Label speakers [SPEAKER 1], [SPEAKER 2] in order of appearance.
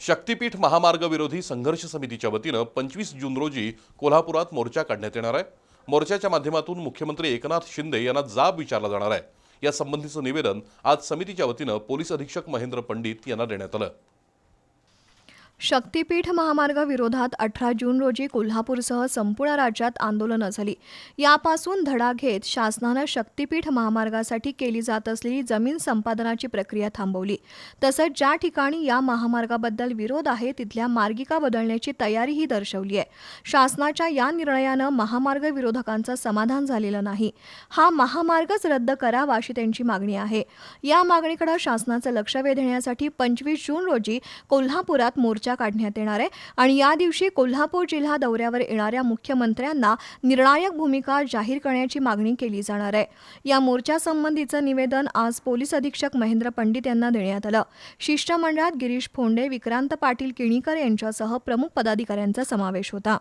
[SPEAKER 1] शक्तीपीठ महामार्ग विरोधी संघर्ष समितीच्या वतीनं पंचवीस जून रोजी कोल्हापुरात मोर्चा काढण्यात येणार आहे. मोर्चाच्या माध्यमातून मुख्यमंत्री एकनाथ शिंदे यांना जाब विचारला जाणार आहे. या संबंधीचं निवेदन आज समितीच्या वतीनं पोलीस अधीक्षक महेंद्र पंडित यांना देण्यात आलं.
[SPEAKER 2] शक्तीपीठ महामार्ग विरोधात अठरा जून रोजी कोल्हापूरसह संपूर्ण राज्यात आंदोलनं झाली. यापासून धडा घेत शासनानं शक्तीपीठ महामार्गासाठी केली जात असलेली जमीन संपादनाची प्रक्रिया थांबवली. तसंच ज्या ठिकाणी या महामार्गाबद्दल विरोध आहे तिथल्या मार्गिका बदलण्याची तयारीही दर्शवली आहे. शासनाच्या या निर्णयानं महामार्ग विरोधकांचं समाधान झालेलं नाही. हा महामार्गच रद्द करावा अशी त्यांची मागणी आहे. या मागणीकडे शासनाचं लक्ष वेधण्यासाठी पंचवीस जून रोजी कोल्हापुरात मोर्चा मोर्चा काढण्यात येणार आहे. आणि या दिवशी कोल्हापूर जिल्हा दौऱ्यावर येणाऱ्या मुख्यमंत्र्यांना निर्णायक भूमिका जाहीर करण्याची मागणी केली जाणार आहे. या मोर्चासंबंधीचं निवेदन आज पोलीस अधीक्षक महेंद्र पंडित यांना देण्यात आलं. शिष्टमंडळात गिरीश फोंडे विक्रांत पाटील किणीकर यांच्यासह प्रमुख पदाधिकाऱ्यांचा समावेश होता.